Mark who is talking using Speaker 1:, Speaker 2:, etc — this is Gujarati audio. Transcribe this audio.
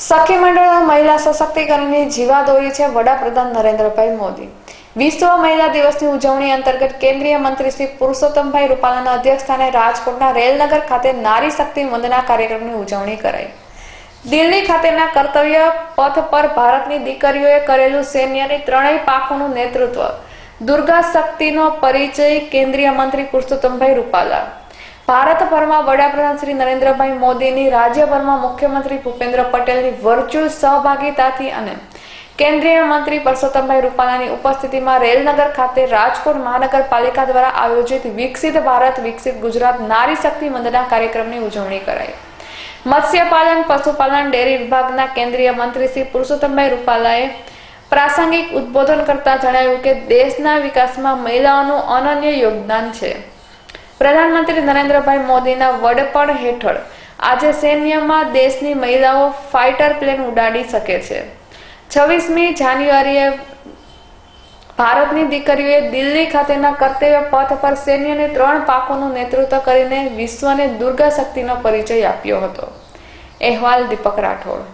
Speaker 1: સખી મંડળના મહિલા સશક્તિકરણની જીવાદોરી છે, વડાપ્રધાન નરેન્દ્રભાઈ મોદી. વિશ્વ મહિલા દિવસની ઉજવણી અંતર્ગત કેન્દ્રીય મંત્રી શ્રી પુરુષોત્તમભાઈ રૂપાલાના અધ્યક્ષસ્થાને રાજકોટના રેલનગર ખાતે નારી શક્તિ વંદના કાર્યક્રમની ઉજવણી કરાઈ. દિલ્હી ખાતેના કર્તવ્ય પથ પર ભારતની દીકરીઓએ કરેલું સૈન્યની ત્રણેય પાંખોનું નેતૃત્વ. દુર્ગા શક્તિનો પરિચય કેન્દ્રીય મંત્રી પુરુષોત્તમભાઈ રૂપાલા. ભારતભરમાં વડાપ્રધાન શ્રી નરેન્દ્રભાઈ મોદીની રાજ્યભરમાં મુખ્યમંત્રી ભૂપેન્દ્ર પટેલની વર્ચ્યુઅલ સહભાગીતાથી અને કેન્દ્રીય મંત્રી પરસોત્તમભાઈ રૂપાલાની ઉપસ્થિતિમાં રેલનગર ખાતે રાજકોટ મહાનગરપાલિકા દ્વારા આયોજિત વિકસિત ભારત, વિકસિત ગુજરાત નારી શક્તિ મંદના કાર્યક્રમની ઉજવણી કરાઈ. મત્સ્યપાલન, પશુપાલન, ડેરી વિભાગના કેન્દ્રીય મંત્રી શ્રી પુરુષોત્તમભાઈ રૂપાલાએ પ્રાસંગિક ઉદ્બોધન કરતા જણાવ્યું કે દેશના વિકાસમાં મહિલાઓનું અનન્ય યોગદાન છે. પ્રધાનમંત્રી નરેન્દ્રભાઈ મોદીના વડપણ હેઠળ આજે સૈન્યમાં દેશની મહિલાઓ ફાઇટર પ્લેન ઉડાડી શકે છે. છવ્વીસમી જાન્યુઆરીએ ભારતની દીકરીઓએ દિલ્હી ખાતેના કર્તવ્ય પથ પર સૈન્યને ત્રણ પાકોનું નેતૃત્વ કરીને વિશ્વને દુર્ગા શક્તિનો પરિચય આપ્યો હતો. અહેવાલ દીપક રાઠોડ.